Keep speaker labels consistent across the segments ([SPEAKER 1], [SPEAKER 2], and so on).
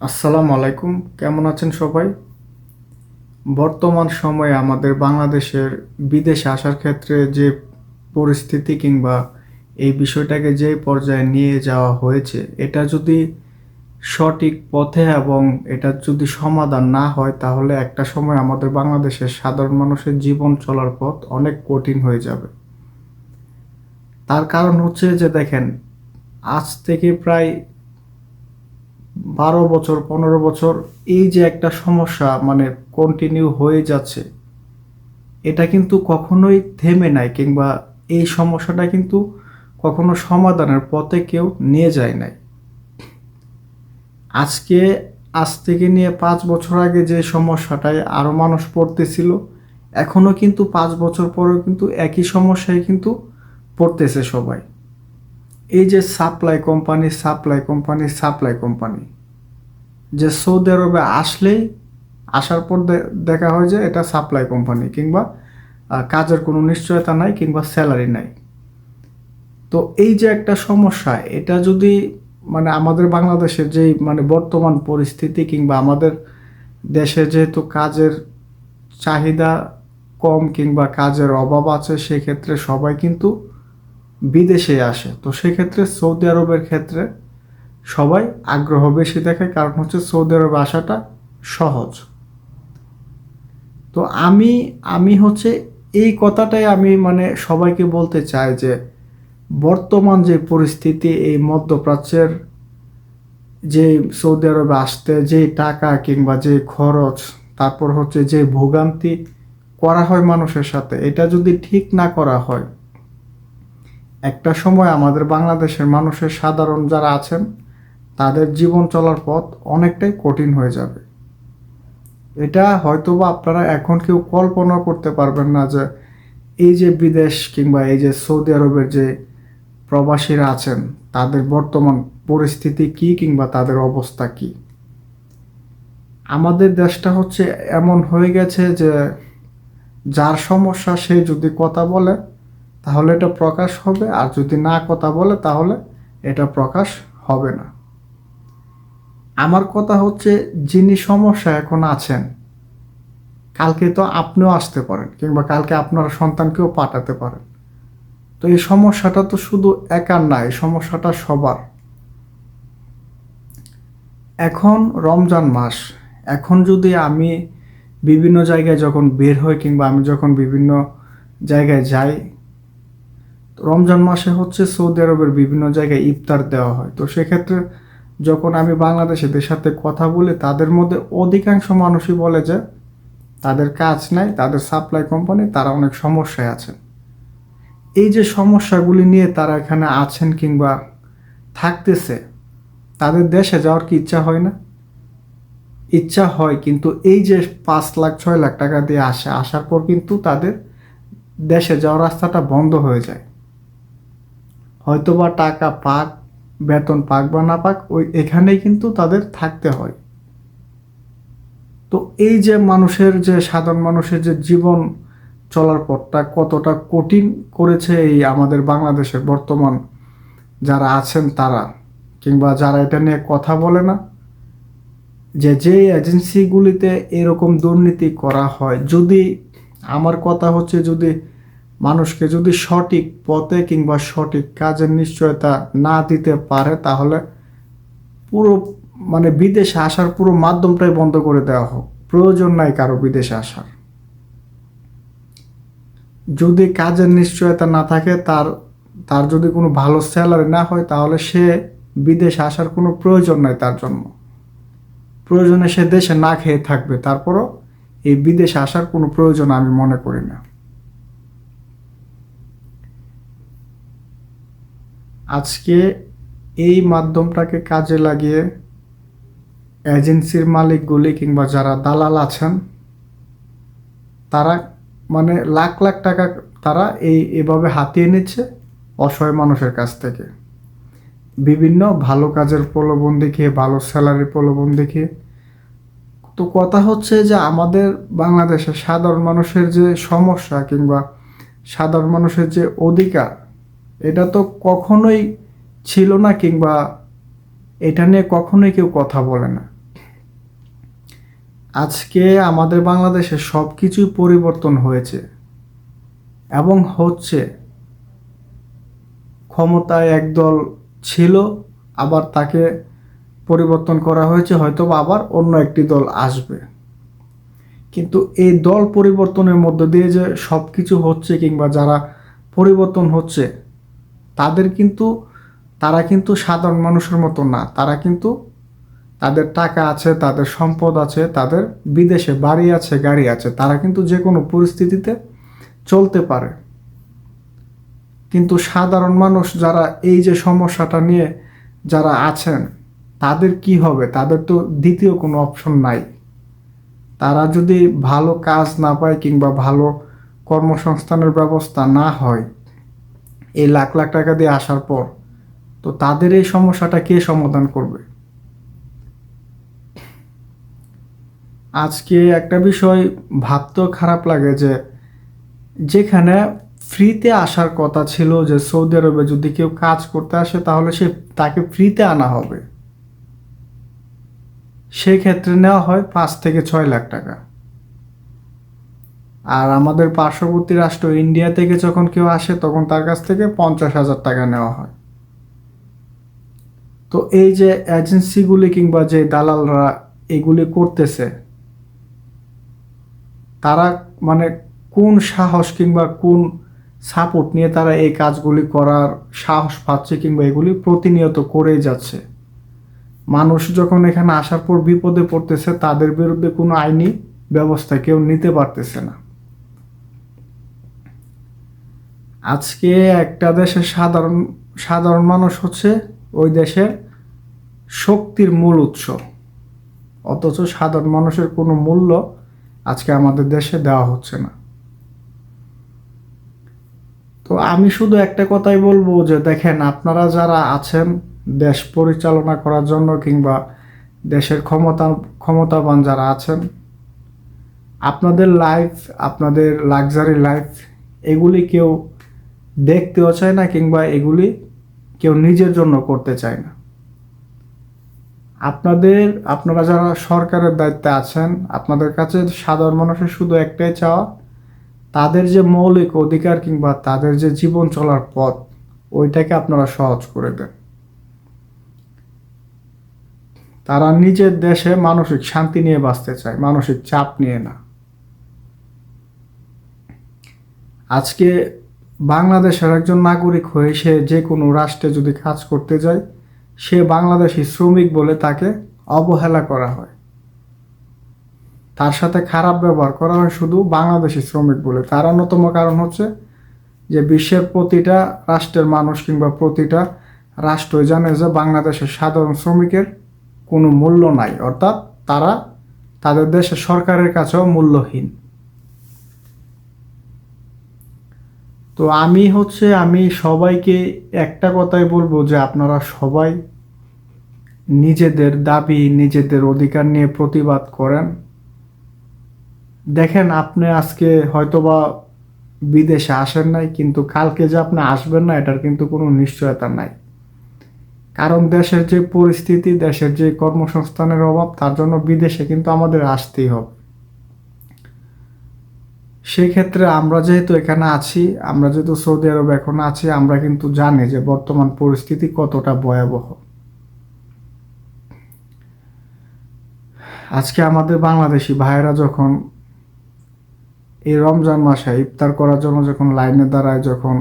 [SPEAKER 1] আসসালামু আলাইকুম। কেমন আছেন সবাই? বর্তমান সময়ে আমাদের বাংলাদেশের বিদেশে আসার ক্ষেত্রে যে পরিস্থিতি কিংবা এই বিষয়টাকে যে পর্যায়ে নিয়ে যাওয়া হয়েছে, এটা যদি সঠিক পথে এবং এটা যদি সমাধান না হয়, তাহলে একটা সময় আমাদের বাংলাদেশের সাধারণ মানুষের জীবন চলার পথ অনেক কঠিন হয়ে যাবে। তার কারণ হচ্ছে যে দেখেন, আজ থেকে প্রায় বারো বছর, পনেরো বছর, এই যে একটা সমস্যা মানে কন্টিনিউ হয়ে যাচ্ছে, এটা কিন্তু কখনোই থেমে নাই কিংবা এই সমস্যাটা কিন্তু কখনো সমাধানের পথে কেউ নিয়ে যায় নাই। আজকে, আজ থেকে নিয়ে পাঁচ বছর আগে যে সমস্যাটায় আরও মানুষ পড়তেছিল এখনও কিন্তু পাঁচ বছর পরেও কিন্তু একই সমস্যায় কিন্তু পড়তেছে সবাই। এই যে supply company supply company supply company যে সৌদি আরবে আসলেই আসার পর দেখা হয় যে এটা সাপ্লাই কোম্পানি কিংবা কাজের কোনো নিশ্চয়তা নাই কিংবা স্যালারি নাই। তো এই যে একটা সমস্যা, এটা যদি মানে আমাদের বাংলাদেশের যেই মানে বর্তমান পরিস্থিতি কিংবা আমাদের দেশে যেহেতু কাজের চাহিদা কম কিংবা কাজের অভাব আছে, সেক্ষেত্রে সবাই কিন্তু বিদেশে আসে। তো সেক্ষেত্রে সৌদি আরবের ক্ষেত্রে সবাই আগ্রহ বেশি দেখায়, কারণ হচ্ছে সৌদি আরবে আসাটা সহজ। তো আমি আমি হচ্ছে এই কথাটাই আমি মানে সবাইকে বলতে চাই যে বর্তমান যে পরিস্থিতি, এই মধ্যপ্রাচ্যের যে সৌদি আরবে আসতে যে টাকা কিংবা যে খরচ, তারপর হচ্ছে যে ভোগান্তি করা হয় মানুষের সাথে, এটা যদি ঠিক না করা হয় একটা সময় আমাদের বাংলাদেশের মানুষের সাধারণ যারা আছেন, তাদের জীবন চলার পথ অনেকটাই কঠিন হয়ে যাবে। এটা হয়তোবা আপনারা এখন কেউ কল্পনা করতে পারবেন না যে এই যে বিদেশ কিংবা এই যে সৌদি আরবের যে প্রবাসীরা আছেন, তাদের বর্তমান পরিস্থিতি কি কিংবা তাদের অবস্থা কি? আমাদের দেশটা হচ্ছে এমন হয়ে গেছে যে যার সমস্যা সে যদি কথা বলে তাহলে এটা প্রকাশ হবে, আর যদি না কথা বলে তাহলে এটা প্রকাশ হবে না। আমার কথা হচ্ছে, যিনি সমস্যা এখন আছেন, কালকে তো আপনিও আসতে পারেন, কিংবা কালকে আপনার সন্তানকেও পাঠাতে পারেন। তো এই সমস্যাটা তো শুধু একার না, এই সমস্যাটা সবার। এখন রমজান মাস, এখন যদি আমি বিভিন্ন জায়গায় যখন বের হই, কিংবা আমি যখন বিভিন্ন জায়গায় যাই রমজান মাসে হচ্ছে সৌদি আরবের বিভিন্ন জায়গায় ইফতার দেওয়া হয়। তো সেক্ষেত্রে যখন আমি বাংলাদেশিদের সাথে কথা বলি, তাদের মধ্যে অধিকাংশ মানুষই বলে যে, তাদের কাজ নাই, তাদের সাপ্লাই কোম্পানি তারা অনেক সমস্যায় আছেন। এই যে সমস্যাগুলি নিয়ে তারা এখানে আছেন কিংবা থাকতেছে, তাদের দেশে যাওয়ার কি ইচ্ছা হয় না? ইচ্ছা হয়, কিন্তু এই যে পাঁচ লাখ, ছয় লাখ টাকা দিয়ে আসে, আসার পর কিন্তু তাদের দেশে যাওয়ার রাস্তাটা বন্ধ হয়ে যায়। হয়তোবা টাকা পাক, বেতন পাক বা না পাক, ওই এখানেই কিন্তু তাদের থাকতে হয়। তো এই যে মানুষের যে, সাধারণ মানুষের যে জীবন চলার পথটা কতটা কঠিন করেছে এই আমাদের বাংলাদেশের বর্তমান যারা আছেন তারা, কিংবা যারা এটা নিয়ে কথা বলে না, যে যে এজেন্সিগুলিতে এরকম দুর্নীতি করা হয়, যদি আমার কথা হচ্ছে যদি মানুষকে যদি সঠিক পথে কিংবা সঠিক কাজের নিশ্চয়তা না দিতে পারে, তাহলে পুরো মানে বিদেশে আসার পুরো মাধ্যমটাই বন্ধ করে দেওয়া হোক। প্রয়োজন নাই কারও বিদেশে আসার। যদি কাজের নিশ্চয়তা না থাকে, তার তার যদি কোনো ভালো স্যালারি না হয়, তাহলে সে বিদেশে আসার কোনো প্রয়োজন নাই তার জন্য। প্রয়োজনে সে দেশে না খেয়ে থাকবে, তারপরও এই বিদেশে আসার কোনো প্রয়োজন আমি মনে করি না। আজকে এই মাধ্যমটাকে কাজে লাগিয়ে এজেন্সির মালিকগুলি কিংবা যারা দালাল আছেন, তারা মানে লাখ লাখ টাকা তারা এই এভাবে হাতিয়ে নিচ্ছে অসহায় মানুষের কাছ থেকে। বিভিন্ন ভালো কাজের প্রলোভন দেখিয়ে, ভালো স্যালারি প্রলোভন দেখিয়ে। তো কথা হচ্ছে যে আমাদের বাংলাদেশের সাধারণ মানুষের যে সমস্যা কিংবা সাধারণ মানুষের যে অধিকার এটা তো কখনোই ছিল না কিংবা এটা নিয়ে কখনোই কেউ কথা বলে না। আজকে আমাদের বাংলাদেশে সব কিছুই পরিবর্তন হয়েছে এবং হচ্ছে। ক্ষমতায় একদল ছিল, আবার তাকে পরিবর্তন করা হয়েছে হয়তো আবার অন্য একটি দল আসবে। কিন্তু এই দল পরিবর্তনের মধ্য দিয়ে যে সব কিছু হচ্ছে কিংবা যারা পরিবর্তন হচ্ছে তাদের কিন্তু, তারা কিন্তু সাধারণ মানুষের মতো না। তারা কিন্তু তাদের টাকা আছে, তাদের সম্পদ আছে, তাদের বিদেশে বাড়ি আছে, গাড়ি আছে। তারা কিন্তু যে কোনো পরিস্থিতিতে চলতে পারে। কিন্তু সাধারণ মানুষ যারা এই যে সমস্যাটা নিয়ে যারা আছেন, তাদের কি হবে? তাদের তো দ্বিতীয় কোনো অপশন নাই। তারা যদি ভালো কাজ না পায় কিংবা ভালো কর্মসংস্থানের ব্যবস্থা না হয় এই লাখ লাখ টাকা দিয়ে আসার পর, তো তাদের এই সমস্যাটা কে সমাধান করবে? আজকে একটা বিষয় ভাবতেও খারাপ লাগে যে, যেখানে ফ্রিতে আসার কথা ছিল যে সৌদি আরবে যদি কেউ কাজ করতে আসে, তাহলে সে, তাকে ফ্রিতে আনা হবে। সেক্ষেত্রে নেওয়া হয় পাঁচ থেকে ছয় লাখ টাকা। আর আমাদের পার্শ্ববর্তী রাষ্ট্র ইন্ডিয়া থেকে যখন কেউ আসে, তখন তার কাছ থেকে পঞ্চাশ হাজার টাকা নেওয়া হয়। তো এই যে এজেন্সিগুলি কিংবা যে দালালরা এগুলি করতেছে, তারা মানে কোন সাহস কিংবা কোন সাপোর্ট নিয়ে তারা এই কাজগুলি করার সাহস পাচ্ছে কিংবা এগুলি প্রতিনিয়ত করেই যাচ্ছে? মানুষ যখন এখানে আসার পর বিপদে পড়তেছে, তাদের বিরুদ্ধে কোনো আইনি ব্যবস্থা কেউ নিতে পারতেছে না। আজকে একটা দেশের সাধারণ সাধারণ মানুষ হচ্ছে ওই দেশের শক্তির মূল উৎস। অথচ সাধারণ মানুষের কোনো মূল্য আজকে আমাদের দেশে দেওয়া হচ্ছে না। তো আমি শুধু একটা কথাই বলব যে, দেখেন আপনারা যারা আছেন দেশ পরিচালনা করার জন্য কিংবা দেশের ক্ষমতা, ক্ষমতাবান যারা আছেন, আপনাদের লাইফ আপনাদের লাক্সারি লাইফ এগুলি কেউ দেখতেও চায় না কিংবা এগুলি কেউ নিজের জন্য করতে চায় না। আপনাদের, আপনারা যারা সরকারের দায়িত্বে আছেন, আপনাদের কাছে সাধারণ মানুষের শুধু একটাই চাওয়া, তাদের যে মৌলিক অধিকার কিংবা তাদের যে জীবন চলার পথ, ওইটাকে আপনারা সহজ করে দেন। তারা নিজের দেশে মানসিক শান্তি নিয়ে বাঁচতে চায়, মানসিক চাপ নিয়ে না। আজকে বাংলাদেশের একজন নাগরিক হয়ে সে যে কোনো রাষ্ট্রে যদি কাজ করতে যায়, সে বাংলাদেশি শ্রমিক বলে তাকে অবহেলা করা হয়। তার সাথে খারাপ ব্যবহার করা হয় শুধু বাংলাদেশি শ্রমিক বলে। তার অন্যতম কারণ হচ্ছে যে বিশ্বের প্রতিটা রাষ্ট্রের মানুষ কিংবা প্রতিটা রাষ্ট্রই জানে যে বাংলাদেশের সাধারণ শ্রমিকের কোনো মূল্য নাই। অর্থাৎ তারা তাদের দেশের সরকারের কাছেও মূল্যহীন। তো আমি হচ্ছে, আমি সবাইকে একটা কথাই বলব যে আপনারা সবাই নিজেদের দাবি, নিজেদের অধিকার নিয়ে প্রতিবাদ করেন। দেখেন, আপনি আজকে হয়তোবা বিদেশে আসেন নাই, কিন্তু কালকে যে আপনি আসবেন না, এটার কিন্তু কোনো নিশ্চয়তা নাই। কারণ দেশের যে পরিস্থিতি, দেশের যে কর্মসংস্থানের অভাব, তার জন্য বিদেশে কিন্তু আমাদের আসতেই হবে। সেক্ষেত্রে আমরা যেহেতু এখানে আছি, আমরা যেহেতু সৌদি আরব এখন আছি, আমরা কিন্তু জানি যে বর্তমান পরিস্থিতি কতটা ভয়াবহ। আজকে আমাদের বাংলাদেশি ভাইয়েরা যখন এই রমজান মাসে ইফতার করার জন্য যখন লাইনে দাঁড়ায়, যখন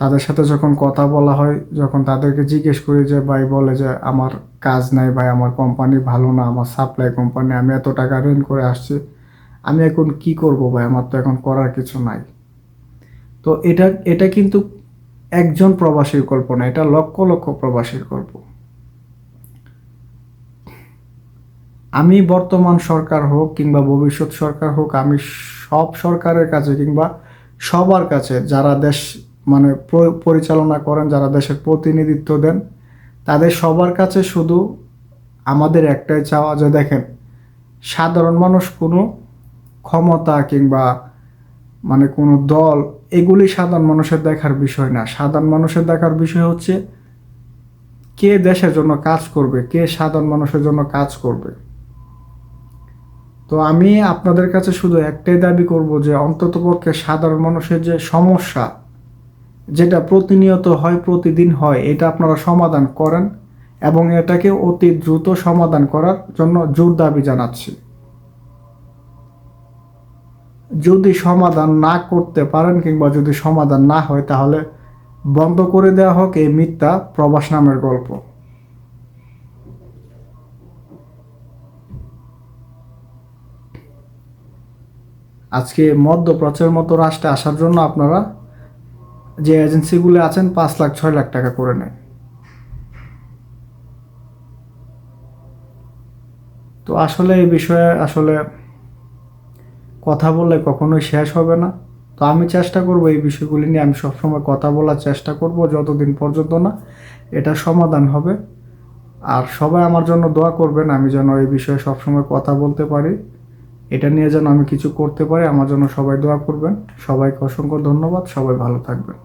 [SPEAKER 1] তাদের সাথে যখন কথা বলা হয়, যখন তাদেরকে জিজ্ঞেস করি যে, ভাই, বলে যে, আমার কাজ নাই, ভাই, আমার কোম্পানি ভালো না, আমার সাপ্লাই কোম্পানি আমি এত টাকা ঋণ করে আসছি। আমি এখন কি করব ভাই? আমার তো এখন করার কিছু নাই। তো এটা এটা কিন্তু একজন প্রবাসীর গল্প না এটা লক্ষ লক্ষ প্রবাসীর গল্প। আমি বর্তমান সরকার হোক কিংবা ভবিষ্যৎ সরকার হোক, আমি সব সরকারের কাছে কিংবা সবার কাছে যারা দেশ মানে পরিচালনা করেন, যারা দেশের প্রতিনিধিত্ব দেন, তাদের সবার কাছে শুধু আমাদের একটাই চাওয়া যে দেখেন, সাধারণ মানুষ কোনো ক্ষমতা কিংবা মানে কোনো দল, এগুলি সাধারণ মানুষের দেখার বিষয় না। সাধারণ মানুষের দেখার বিষয় হচ্ছে কে দেশের জন্য কাজ করবে, কে সাধারণ মানুষের জন্য কাজ করবে। তো আমি আপনাদের কাছে শুধু একটাই দাবি করব যে অন্ততপক্ষে সাধারণ মানুষের যে সমস্যা, যেটা প্রতিনিয়ত হয়, প্রতিদিন হয়, এটা আপনারা সমাধান করেন এবং এটাকে অতি দ্রুত সমাধান করার জন্য জোর দাবি জানাচ্ছি। যদি সমাধান না করতে পারেন কিংবা যদি সমাধান না হয়, তাহলে বন্ধ করে দেওয়া হোক এই মিথ্যা প্রবাস নামের গল্প। আজকে মধ্যপ্রাচ্যের মতো রাষ্ট্রে আসার জন্য আপনারা যে এজেন্সিগুলো আছেন, পাঁচ লাখ, ছয় লাখ টাকা করে নেয় তো আসলে এই বিষয়ে আসলে কথা বললে কখনোই শেষ হবে না। তো আমি চেষ্টা করব এই বিষয়গুলি নিয়ে আমি সবসময় কথা বলার চেষ্টা করব যতদিন পর্যন্ত না এটা সমাধান হবে। আর সবাই আমার জন্য দোয়া করবেন আমি যেন এই বিষয়ে সবসময় কথা বলতে পারি। এটা নিয়ে যেন আমি কিছু করতে পারি, আমার জন্য সবাই দোয়া করবেন। সবাইকে অসংখ্য ধন্যবাদ, সবাই ভালো থাকবেন।